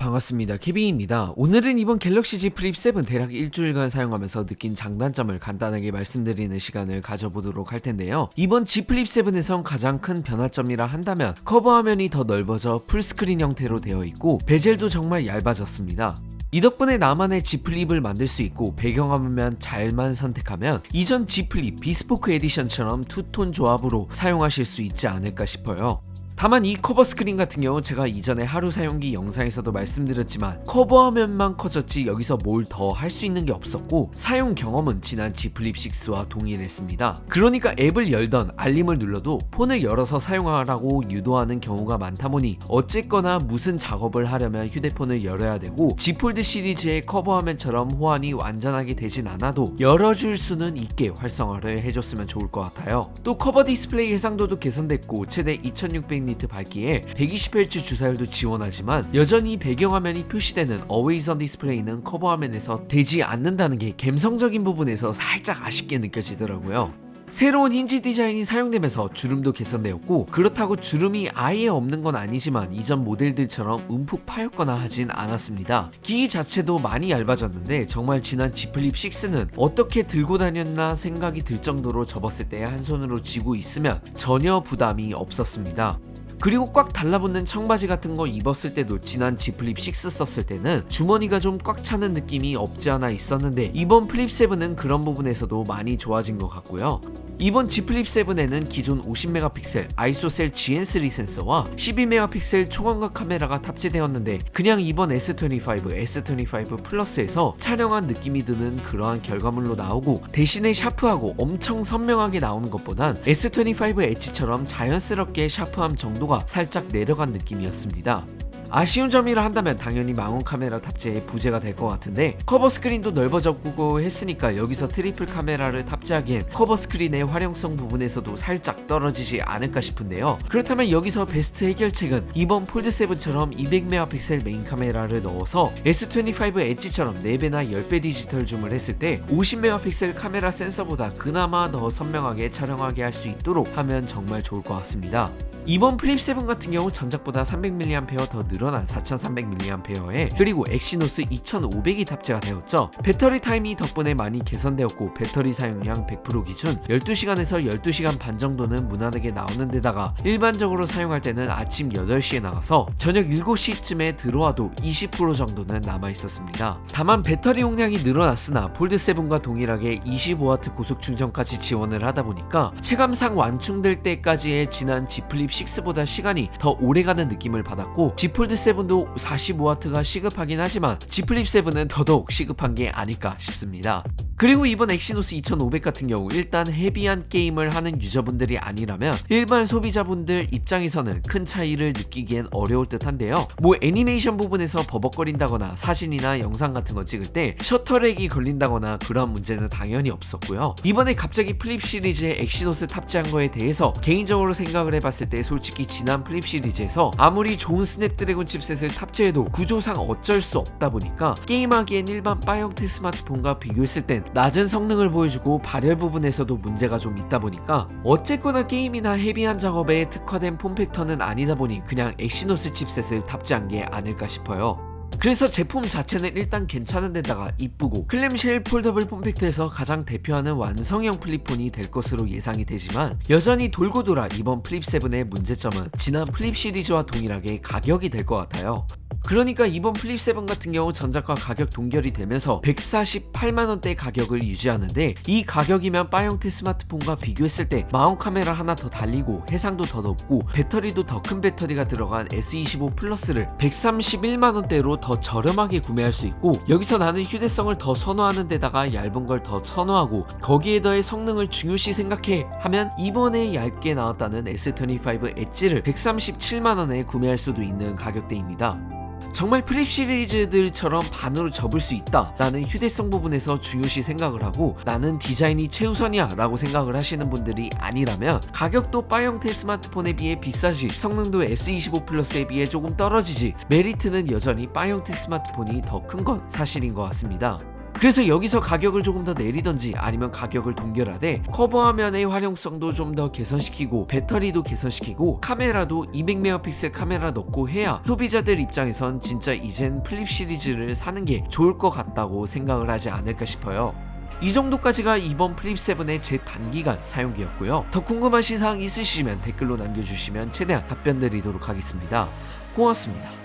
반갑습니다. 케빈입니다. 오늘은 이번 갤럭시 Z 플립 7 대략 일주일간 사용하면서 느낀 장단점을 간단하게 말씀드리는 시간을 가져보도록 할 텐데요. 이번 Z 플립 7에선 가장 큰 변화점이라 한다면 커버 화면이 더 넓어져 풀스크린 형태로 되어 있고 베젤도 정말 얇아졌습니다. 이 덕분에 나만의 Z 플립을 만들 수 있고 배경화면 잘만 선택하면 이전 Z 플립 비스포크 에디션처럼 투톤 조합으로 사용하실 수 있지 않을까 싶어요. 다만 이 커버 스크린 같은 경우 제가 이전에 하루 사용기 영상에서도 말씀드렸지만 커버 화면만 커졌지 여기서 뭘 더 할 수 있는 게 없었고 사용 경험은 지난 G 플립 6와 동일했습니다. 그러니까 앱을 열던 알림을 눌러도 폰을 열어서 사용하라고 유도하는 경우가 많다 보니 어쨌거나 무슨 작업을 하려면 휴대폰을 열어야 되고 G 폴드 시리즈의 커버 화면처럼 호환이 완전하게 되진 않아도 열어줄 수는 있게 활성화를 해줬으면 좋을 것 같아요. 또 커버 디스플레이 해상도도 개선됐고 최대 2600 니트 밝기에 120Hz 주사율도 지원하지만 여전히 배경화면이 표시되는 on 디스플레이는 커버 화면에서 되지 않는다는 게 감성적인 부분에서 살짝 아쉽게 느껴지더라고요. 새로운 힌지 디자인이 사용되면서 주름도 개선되었고 그렇다고 주름이 아예 없는 건 아니지만 이전 모델들처럼 움푹 파였거나 하진 않았습니다. 기기 자체도 많이 얇아졌는데 정말 지난 G 플립 6는 어떻게 들고 다녔나 생각이 들 정도로 접었을 때 한 손으로 쥐고 있으면 전혀 부담이 없었습니다. 그리고 꽉 달라붙는 청바지 같은 거 입었을 때도 지난 G 플립 6 썼을 때는 주머니가 좀 꽉 차는 느낌이 없지 않아 있었는데 이번 플립 7은 그런 부분에서도 많이 좋아진 것 같고요. 이번 G 플립 7에는 기존 50메가픽셀 아이소셀 GN3 센서와 12메가픽셀 초광각 카메라가 탑재되었는데 그냥 이번 S25, S25 플러스에서 촬영한 느낌이 드는 그러한 결과물로 나오고 대신에 샤프하고 엄청 선명하게 나오는 것보단 S25 엣지처럼 자연스럽게 샤프함 정도가 살짝 내려간 느낌이었습니다. 아쉬운 점이라 한다면 당연히 망원 카메라 탑재에 부재가 될 것 같은데 커버 스크린도 넓어졌고 했으니까 여기서 트리플 카메라를 탑재하기엔 커버 스크린의 활용성 부분에서도 살짝 떨어지지 않을까 싶은데요. 그렇다면 여기서 베스트 해결책은 이번 폴드 7처럼 200메가 픽셀 메인 카메라를 넣어서 S25 엣지처럼 4배나 10배 디지털 줌을 했을 때 50메가 픽셀 카메라 센서보다 그나마 더 선명하게 촬영하게 할 수 있도록 하면 정말 좋을 것 같습니다. 이번 플립 7 같은 경우 전작보다 300mAh 더 늘어난 4300mAh에 그리고 엑시노스 2500이 탑재가 되었죠. 배터리 타임이 덕분에 많이 개선되었고 배터리 사용량 100% 기준 12시간에서 12시간 반 정도는 무난하게 나오는 데다가 일반적으로 사용할 때는 아침 8시에 나가서 저녁 7시쯤에 들어와도 20% 정도는 남아 있었습니다. 다만 배터리 용량이 늘어났으나 폴드 7과 동일하게 25W 고속 충전까지 지원을 하다 보니까 체감상 완충될 때까지의 지난 G 플립 6보다 시간이 더 오래가는 느낌을 받았고 G 폴드 7도 45W가 시급하긴 하지만 G 플립 7은 더더욱 시급한 게 아닐까 싶습니다. 그리고 이번 엑시노스 2500 같은 경우 일단 헤비한 게임을 하는 유저분들이 아니라면 일반 소비자분들 입장에서는 큰 차이를 느끼기엔 어려울 듯 한데요. 뭐 애니메이션 부분에서 버벅거린다거나 사진이나 영상 같은 거 찍을 때 셔터렉이 걸린다거나 그런 문제는 당연히 없었고요. 이번에 갑자기 플립 시리즈에 엑시노스 탑재한 거에 대해서 개인적으로 생각을 해봤을 때 솔직히 지난 플립 시리즈에서 아무리 좋은 스냅드래곤 칩셋을 탑재해도 구조상 어쩔 수 없다 보니까 게임하기엔 일반 바 형태 스마트폰과 비교했을 땐 낮은 성능을 보여주고 발열 부분에서도 문제가 좀 있다 보니까 어쨌거나 게임이나 헤비한 작업에 특화된 폼팩터는 아니다 보니 그냥 엑시노스 칩셋을 탑재한 게 아닐까 싶어요. 그래서 제품 자체는 일단 괜찮은 데다가 이쁘고 클램쉘 폴더블 폼팩트에서 가장 대표하는 완성형 플립폰이 될 것으로 예상이 되지만 여전히 돌고 돌아 이번 플립 7의 문제점은 지난 플립 시리즈와 동일하게 가격이 될 것 같아요. 그러니까 이번 플립 7 같은 경우 전작과 가격 동결이 되면서 148만원대 가격을 유지하는데 이 가격이면 바 형태 스마트폰과 비교했을 때 마운 카메라 하나 더 달리고 해상도 더 높고 배터리도 더 큰 배터리가 들어간 S25 플러스를 131만원대로 더 저렴하게 구매할 수 있고 여기서 나는 휴대성을 더 선호하는 데다가 얇은 걸 더 선호하고 거기에 더해 성능을 중요시 생각해 하면 이번에 얇게 나왔다는 S25 엣지를 137만원에 구매할 수도 있는 가격대입니다. 정말 프립 시리즈들처럼 반으로 접을 수 있다 라는 휴대성 부분에서 중요시 생각을 하고 나는 디자인이 최우선이야 라고 생각을 하시는 분들이 아니라면 가격도 바 형태 스마트폰에 비해 비싸지 성능도 S25 플러스에 비해 조금 떨어지지 메리트는 여전히 바 형태 스마트폰이 더 큰 건 사실인 것 같습니다. 그래서 여기서 가격을 조금 더 내리던지 아니면 가격을 동결하되 커버 화면의 활용성도 좀 더 개선시키고 배터리도 개선시키고 카메라도 200메가픽셀 카메라 넣고 해야 소비자들 입장에선 진짜 이젠 플립 시리즈를 사는 게 좋을 것 같다고 생각을 하지 않을까 싶어요. 이 정도까지가 이번 플립 7의 제 단기간 사용기였고요. 더 궁금하신 사항 있으시면 댓글로 남겨주시면 최대한 답변 드리도록 하겠습니다. 고맙습니다.